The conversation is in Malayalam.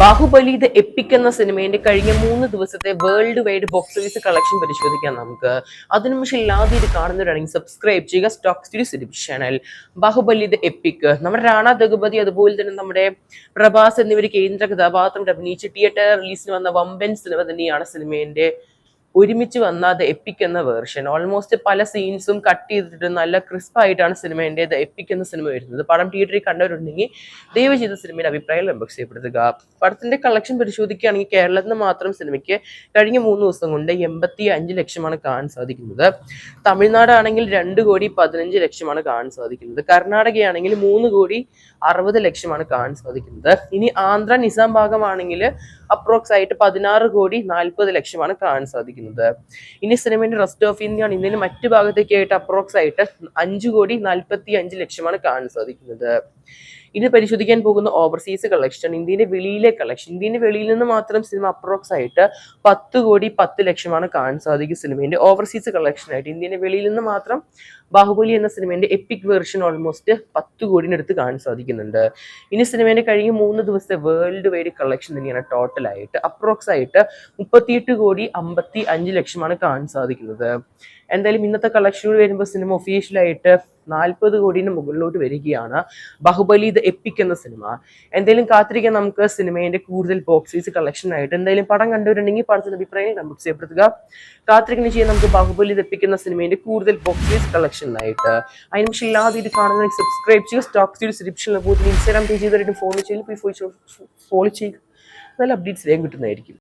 ബാഹുബലി ദ എപ്പിക് എന്ന സിനിമയുടെ കഴിഞ്ഞ മൂന്ന് ദിവസത്തെ world wide box office collection പരിശോധിക്കാം നമുക്ക്. അതിനു പക്ഷേ ഇല്ലാതെ ഇത് കാണുന്നവരാണെങ്കിൽ സബ്സ്ക്രൈബ് ചെയ്യുക stock studies cinema channel Baahubali the epic. നമ്മുടെ റാണ ദഗുപതി അതുപോലെ തന്നെ നമ്മുടെ പ്രഭാസ് എന്നിവർ കേന്ദ്ര കഥാപാത്രം അഭിനയിച്ച് തിയേറ്റർ റിലീസിന് വന്ന വമ്പൻ സിനിമ തന്നെയാണ് സിനിമയുടെ ഒരുമിച്ച് വന്ന ദ എപ്പിക് എന്ന വേർഷൻ ഓൾമോസ്റ്റ് പല സീൻസും കട്ട് ചെയ്തിട്ട് നല്ല ക്രിസ്പ് ആയിട്ടാണ് സിനിമേന്റെ ദ എപ്പിക് എന്ന സിനിമ വരുന്നത്. പടം തിയേറ്ററിൽ കണ്ടവരുണ്ടെങ്കിൽ ദയവ് ചെയ്ത സിനിമയുടെ അഭിപ്രായം ഇൻബോക്സ് ചെയ്യപ്പെടുത്തുക. പടത്തിന്റെ കളക്ഷൻ പരിശോധിക്കുകയാണെങ്കിൽ കേരളത്തിൽ നിന്ന് മാത്രം സിനിമയ്ക്ക് കഴിഞ്ഞ മൂന്ന് ദിവസം കൊണ്ട് എൺപത്തി അഞ്ച് ലക്ഷമാണ് കാണാൻ സാധിക്കുന്നത്. തമിഴ്നാടാണെങ്കിൽ രണ്ട് കോടി പതിനഞ്ച് ലക്ഷമാണ് കാണാൻ സാധിക്കുന്നത്. കർണാടകയാണെങ്കിൽ മൂന്ന് കോടി അറുപത് ലക്ഷമാണ് കാണാൻ സാധിക്കുന്നത്. ഇനി ആന്ധ്ര നിസാം ഭാഗമാണെങ്കിൽ അപ്രോക്സ് ആയിട്ട് പതിനാറ് കോടി നാൽപ്പത് ലക്ഷമാണ് കാണാൻ സാധിക്കുന്നത്. ഇനി സിനിമയുടെ റെസ്റ്റ് ഓഫ് ഇന്ത്യ ആണ്. ഇന്ത്യയിൽ മറ്റു ഭാഗത്തേക്കായിട്ട് അപ്രോക്സ് ആയിട്ട് അഞ്ച് കോടി നാൽപ്പത്തി അഞ്ച് ലക്ഷമാണ് കാണാൻ സാധിക്കുന്നത്. ഇനി പരിശോധിക്കാൻ പോകുന്ന ഓവർസീസ് കളക്ഷൻ ഇന്ത്യയിലെ വെളിയിലെ കളക്ഷൻ ഇന്ത്യയുടെ വെളിയിൽ നിന്ന് മാത്രം സിനിമ അപ്രോക്സ് ആയിട്ട് പത്ത് കോടി പത്ത് ലക്ഷമാണ് കാണാൻ സാധിക്കും സിനിമയുടെ ഓവർസീസ് കളക്ഷൻ ആയിട്ട്. ഇന്ത്യയുടെ വെളിയിൽ നിന്ന് മാത്രം ബാഹുബലി എന്ന സിനിമയുടെ എപ്പിക് വേർഷൻ ഓൾമോസ്റ്റ് പത്ത് കോടിനടുത്ത് കാണാൻ സാധിക്കുന്നുണ്ട്. ഇനി സിനിമയുടെ കഴിഞ്ഞ മൂന്ന് ദിവസത്തെ വേൾഡ് വൈഡ് കളക്ഷൻ തന്നെയാണ് ടോട്ടൽ ആയിട്ട് അപ്രോക്സ് ആയിട്ട് മുപ്പത്തിയെട്ട് കോടി അമ്പത്തി അഞ്ച് ലക്ഷമാണ് കാണാൻ സാധിക്കുന്നത്. എന്തായാലും ഇന്നത്തെ കളക്ഷനോട് വരുമ്പോൾ സിനിമ ഒഫീഷ്യലായിട്ട് നാൽപ്പത് കോടിന് മുകളിലോട്ട് വരികയാണ്. ബാഹുബലി ദ എപ്പിക് എന്ന സിനിമ എന്തായാലും കാത്തിരിക്കാൻ നമുക്ക് സിനിമയുടെ കൂടുതൽ ബോക്സീസ് കളക്ഷൻ ആയിട്ട്. എന്തായാലും പടം കണ്ടുവരുണ്ടെങ്കിൽ പടത്തിന്റെ അഭിപ്രായം നമുക്ക് ചെയ്യപ്പെടുത്തുക. കാത്തിരിക്കുന്ന ചെയ്യാൻ നമുക്ക് ബാഹുബലി ദ എപ്പിക് എന്ന സിനിമയുടെ കൂടുതൽ ബോക്സീസ് കളക്ഷൻ ആയിട്ട്. അതിന് പക്ഷേ ഇല്ലാതെ ഇത് കാണുന്ന സബ്സ്ക്രൈബ് ചെയ്യുക. സ്റ്റോക്ക് സീരീസ് ഡിസ്ക്രിപ്ഷനിൽ പോയി ഇൻസ്റ്റാഗ്രാം പേജ് ചെയ്തായിട്ടും ഫോളോ പോയി ഫോളോ ചെയ്യുക നല്ല അപ്ഡേറ്റ്സ് വേഗം കിട്ടുന്നതായിരിക്കും.